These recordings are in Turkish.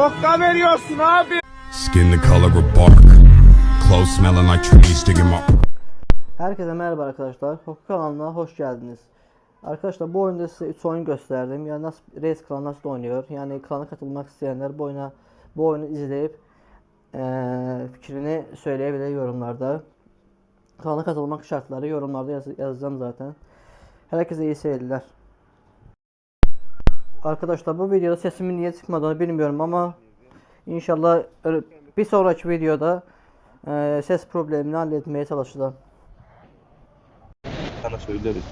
Okka veriyorsun abi. Skin the color of bark. Clothes smelling like trees sticking my. Herkese merhaba arkadaşlar. Hoku kanalına hoş geldiniz. Arkadaşlar bu oyunda size 3 oyun gösterdim. Yani nasıl Race Klan nasıl oynuyor? Yani klana katılmak isteyenler bu oyuna bu oyunu izleyip eee, fikrini söyleyebilir yorumlarda. Klana katılmak şartları yorumlarda yaz- yazacağım zaten. Herkese iyi seyirler. Arkadaşlar bu videoda sesimin niye çıkmadığını bilmiyorum ama inşallah bir sonraki videoda eee, ses problemini halletmeye çalışacağım. sana söyleriz.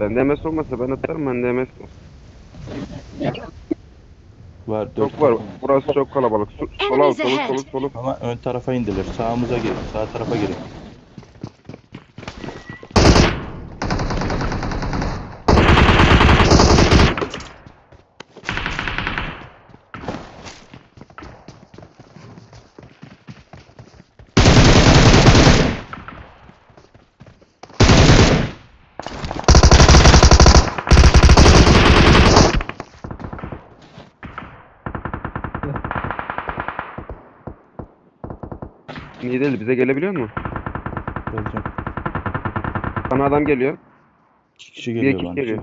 Bende MS olmasa ben atarım bende MS var. Var dört Çok var. Burası çok kalabalık. Su, sola ahead. solu solu. Ama ön tarafa indiler. Sağımıza girin. Sağ tarafa girin. Niye değil bize gelebiliyor mu? Geleceğim. Sana adam geliyor. İki kişi Bir geliyor ekip bana. geliyor.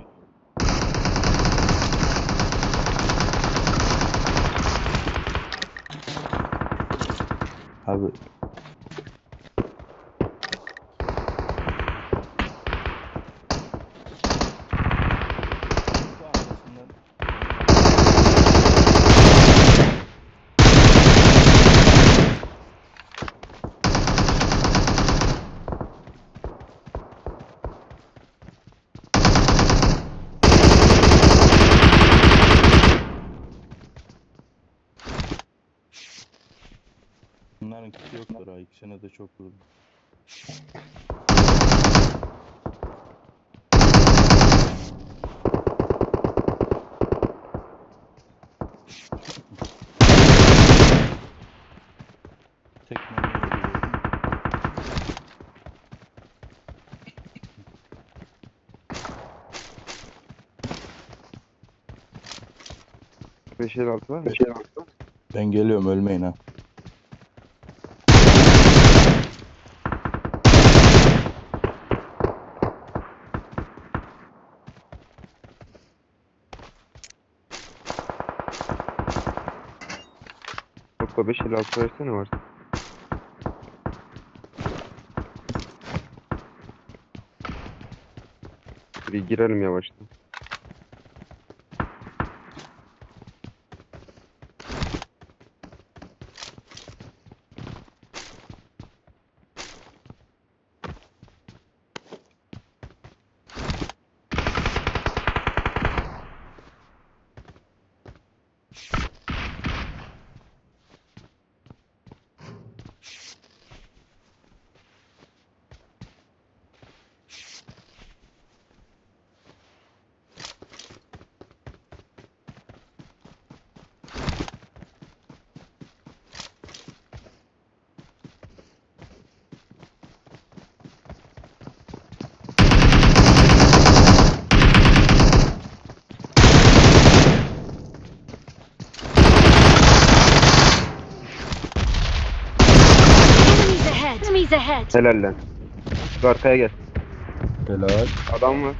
Abi bunların kiti yoktur ha. İkisine de çok vurdu. Tek mermi vuruyor. Beş el altı var. Ben geliyorum ölmeyin ha. Yok beş el altı versene var. Bir girelim yavaştan. Enemies ahead! Helal lan. Şu arkaya gel. Helal. Adam var.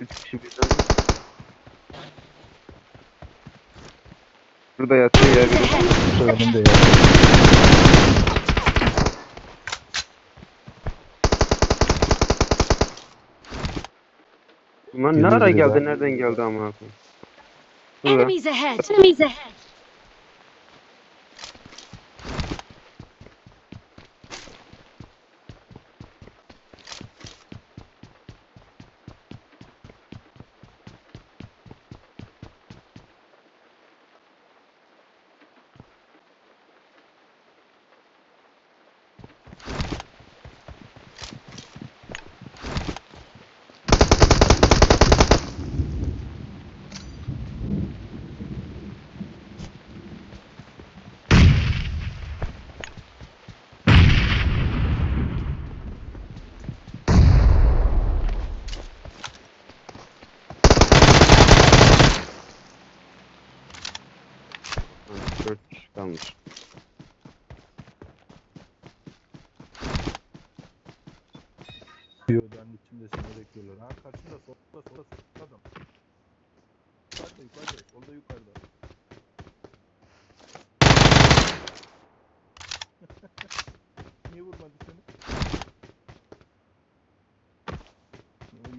Üç kişi birden. Burada yatıyor ya biri. Önümde ya. Ulan ne Geliyor ara geldi nereden geldi koyayım. Burada. Enemies ahead! Enemies ahead!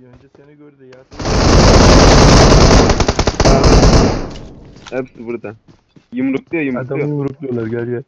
Önce seni gördü ya. Hepsi burada. Yumrukluyor yumrukluyor. Adamı yumrukluyorlar gel gel.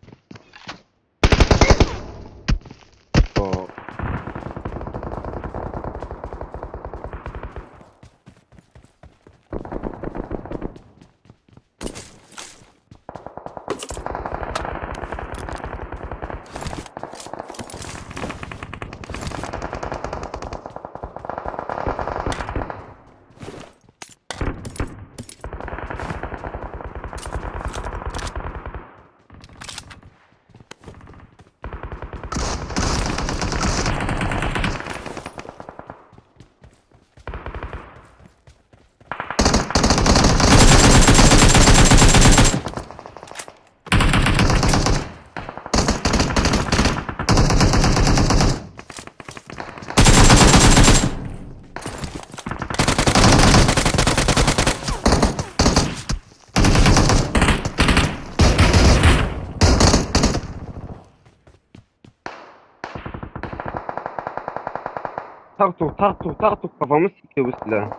Tak tuk tak tuk tak tuk kafamı sikiyor bu silah.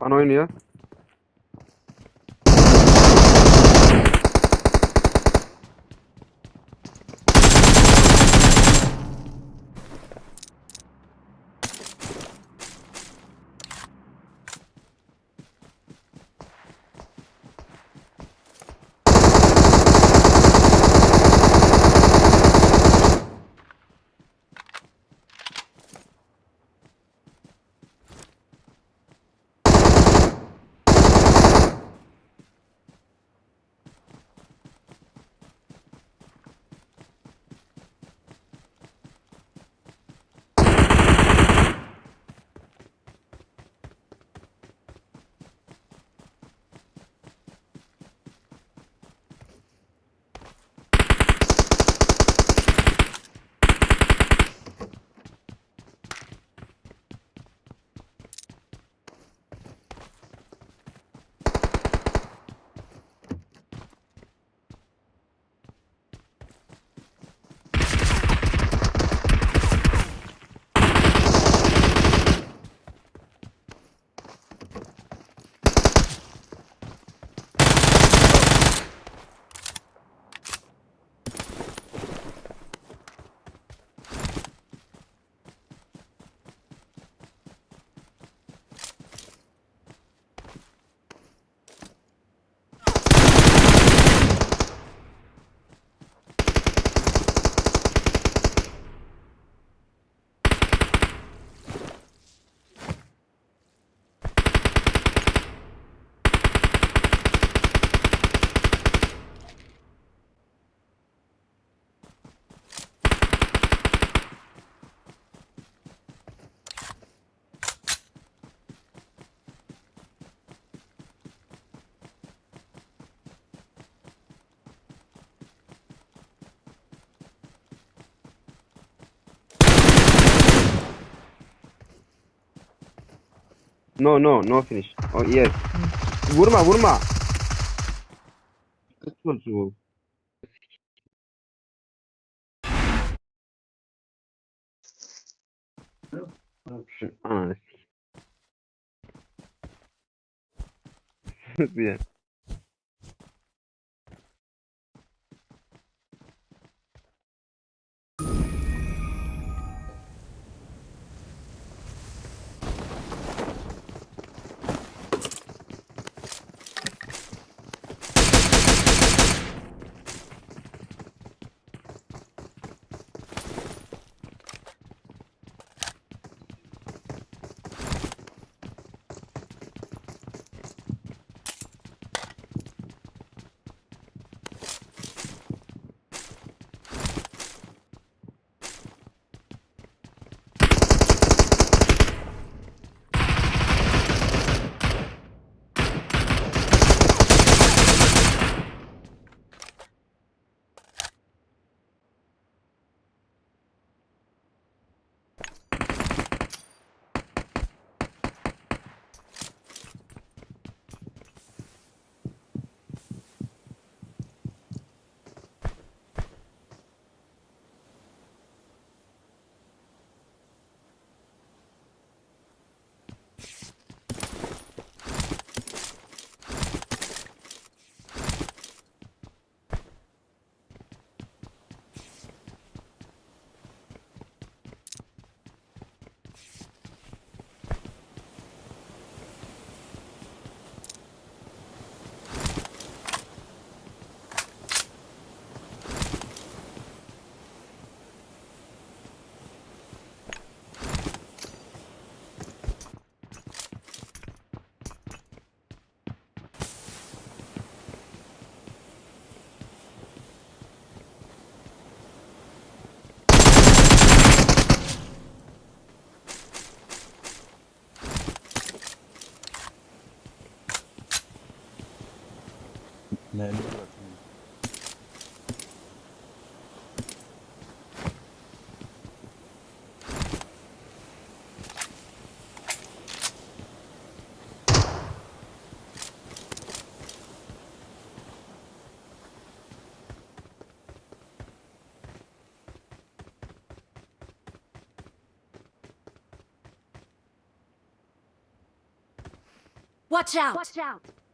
Bana oynuyor. No no no finish. Oh yes. Vurma vurma. Şu ananı. Nasıl ya? Mermi bırakın. Watch out! Watch out!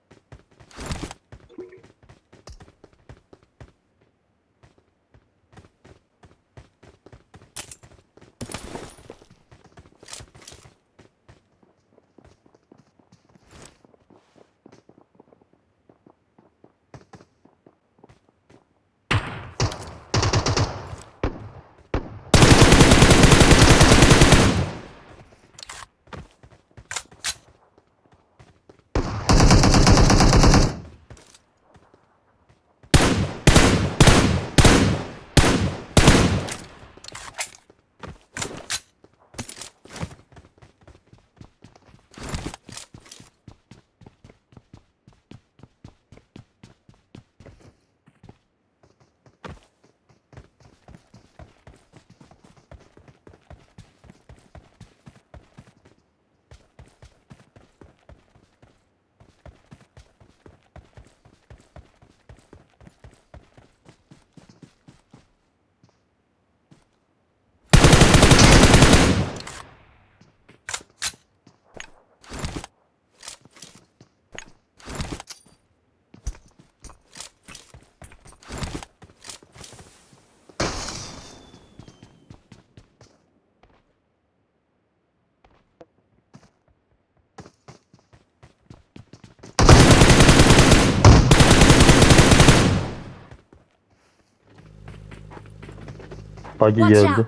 Buggy Watch geldi. out!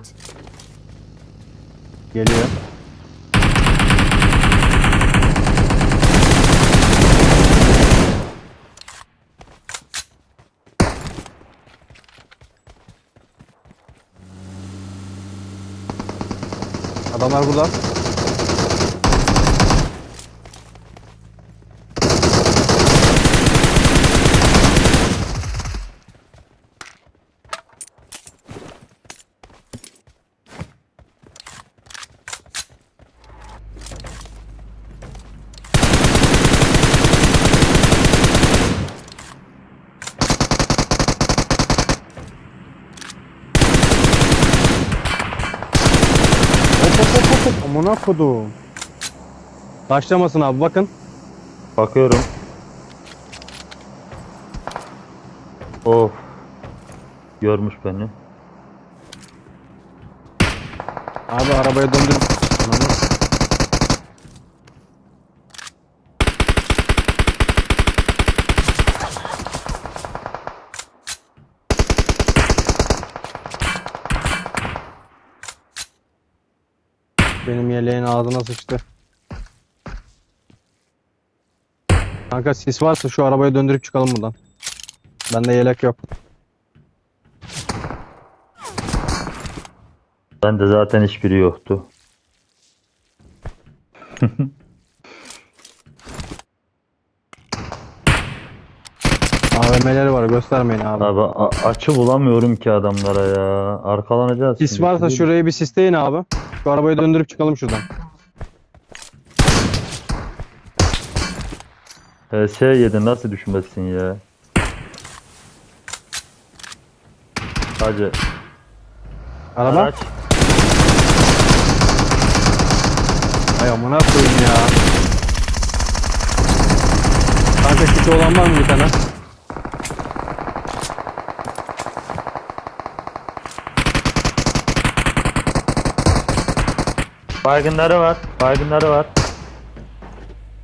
Geliyor. Adamlar burada. Hop hop hop. Amına kodum. Başlamasın abi bakın. Bakıyorum. Of. Görmüş beni. Abi arabaya döndür. Ananı. Benim yeleğin ağzına sıçtı. Kanka sis varsa şu arabayı döndürüp çıkalım buradan. Bende yelek yok. Bende zaten hiçbiri yoktu. AVM'leri var göstermeyin abi. Abi a- açı bulamıyorum ki adamlara ya. Arkalanacağız. Sis şimdi. varsa şurayı bir sisleyin abi. Şu arabayı döndürüp çıkalım şuradan. HS yedin nasıl düşmezsin ya? Hacı. Araba. Araç. Ay amına koyayım ya. Kanka kiti olan var mı bir tane? Baygınları var. Baygınları var.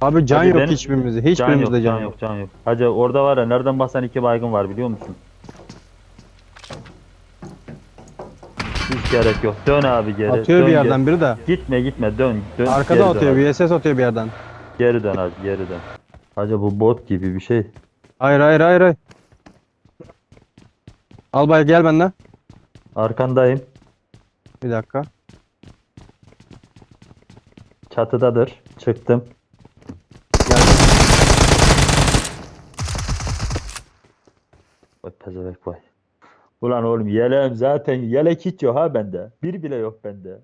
Abi can Hadi yok benim- hiçbirimizde. Can yok, Hiçbirimizde can yok, can yok. Hacı orada var ya nereden baksan iki baygın var biliyor musun? Hiç gerek yok. Dön abi geri. Atıyor dön bir yerden biri de. Gitme gitme dön. dön Arkada geri dön atıyor. abi. VSS atıyor bir yerden. Geri dön abi geri dön. Hacı bu bot gibi bir şey. Hayır hayır hayır hayır. Albay gel benden. Arkandayım. Bir dakika. Çatıdadır. Çıktım. pezevenk vay. Ulan oğlum yeleğim zaten yelek hiç yok ha bende. Bir bile yok bende.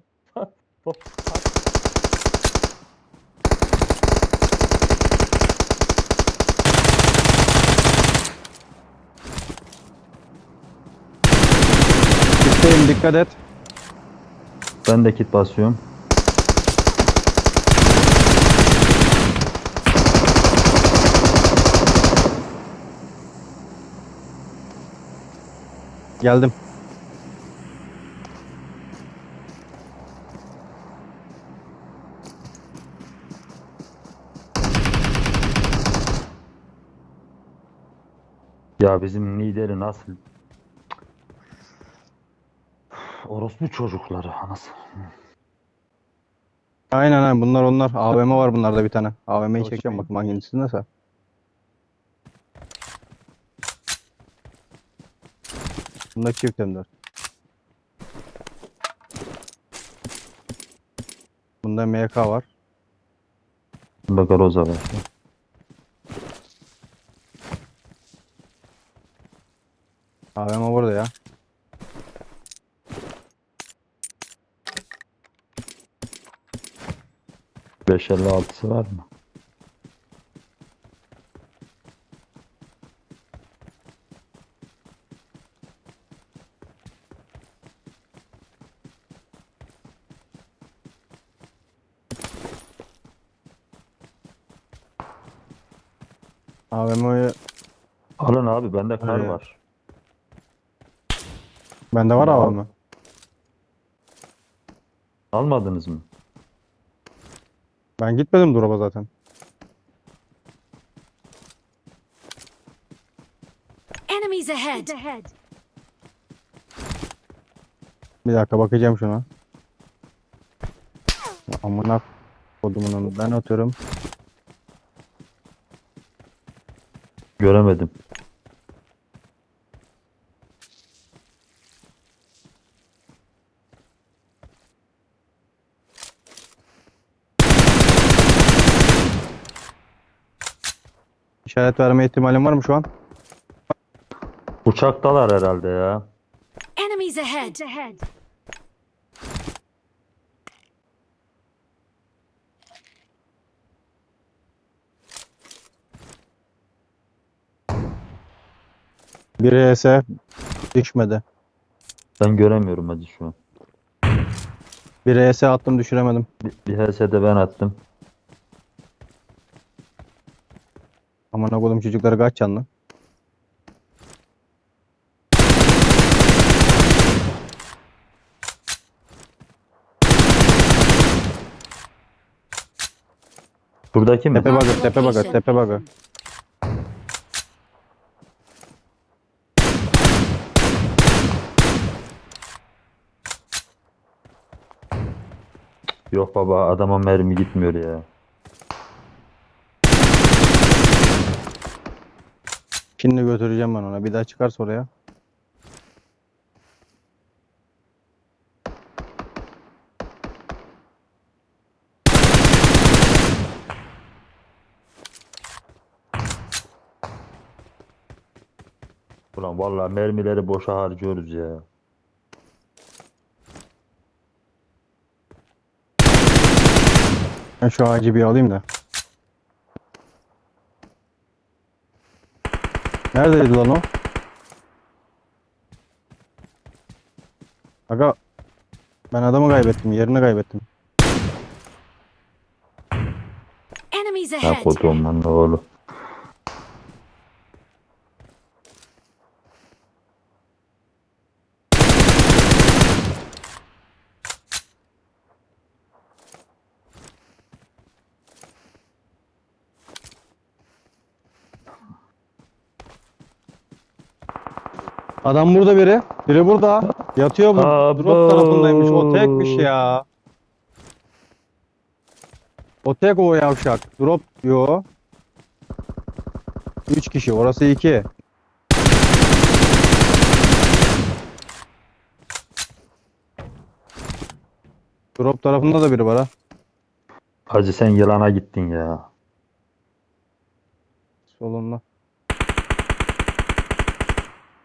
Kitleyim dikkat et. Ben de kit basıyorum. Geldim. Ya bizim lideri nasıl? Orospu çocukları anasını. Aynen aynen bunlar onlar. AVM var bunlarda bir tane. AVM'yi çekeceğim bakayım hangisi nasıl. Bunda çift M4. Bunda MK var. Bunda Groza var. AVM burada ya. Beş elli altısı var mı? AVM'yi Alın abi bende kar var. bende var Ya. AVM. Almadınız mı? Ben gitmedim drop'a zaten. Enemies ahead. Bir dakika bakacağım şuna. Ya Amına kodumun onu. Ben atıyorum. Göremedim. İşaret verme ihtimalim var mı şu an? Uçaktalar herhalde ya. Enemies ahead. Bir ES düşmedi. Ben göremiyorum hacı şu an. Bir ES attım düşüremedim. Bir, bir HS'de ben attım. Amına kodum çocukları kaç canlı? Buradaki mi? Tepe bakı, tepe location. tepe bakı. Yok baba adama mermi gitmiyor ya. Şimdi götüreceğim ben ona. Bir daha çıkarsa oraya. Ulan vallahi mermileri boşa harcıyoruz ya. Ben şu ağacı bir alayım da. Neredeydi lan o? Aga ben adamı kaybettim. Yerini kaybettim. Enemies ahead. kodumun oğlu. Adam burada biri. Biri burada. Yatıyor bu. Abo. Drop tarafındaymış. O tekmiş ya. O tek o yavşak. Drop yo. 3 kişi. Orası 2. Drop tarafında da biri var ha. Hacı sen yılana gittin ya. Solunda.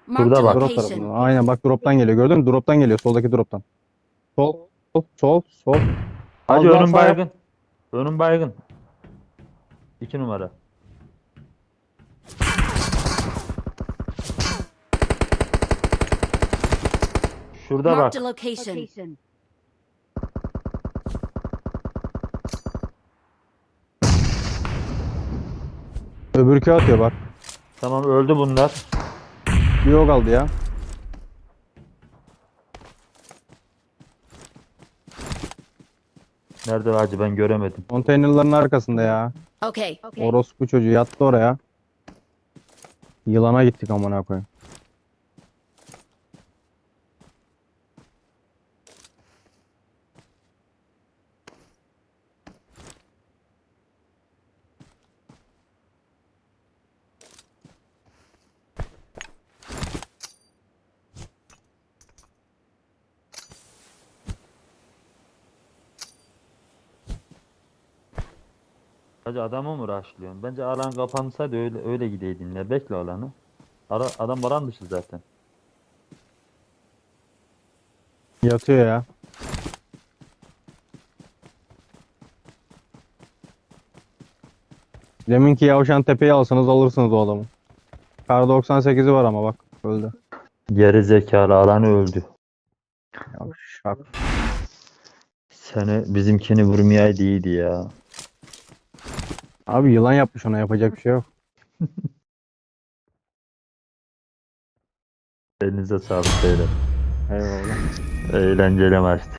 Şurada bak. Drop. Aynen bak droptan geliyor gördün mü? Droptan geliyor soldaki droptan. Sol sol sol sol. Sağ yap. baygın. Önün baygın. İki numara. Şurada bak. Marked a location. Öbürkü atıyor bak. Tamam öldü bunlar. Bir o kaldı ya. Nerede hacı ben göremedim. Konteynerların arkasında ya. Okay. Orospu çocuğu yattı oraya. Yılana gittik amına koyayım. Hacı adamı mı rushlıyorsun? Bence alan kapansaydı öyle öyle gideydin ya. Bekle alanı. Ara, adam alan dışı zaten. Yatıyor ya. Deminki yavşan tepeyi alsanız alırsınız o adamı. Kar 98'i var ama bak öldü. Geri zekalı alanı öldü. Yavşak. Seni bizimkini vurmayaydı iyiydi ya. Abi yılan yapmış ona yapacak bir şey yok. Elinize sağlık beyler. Eyvallah. Eğlenceli maçtı.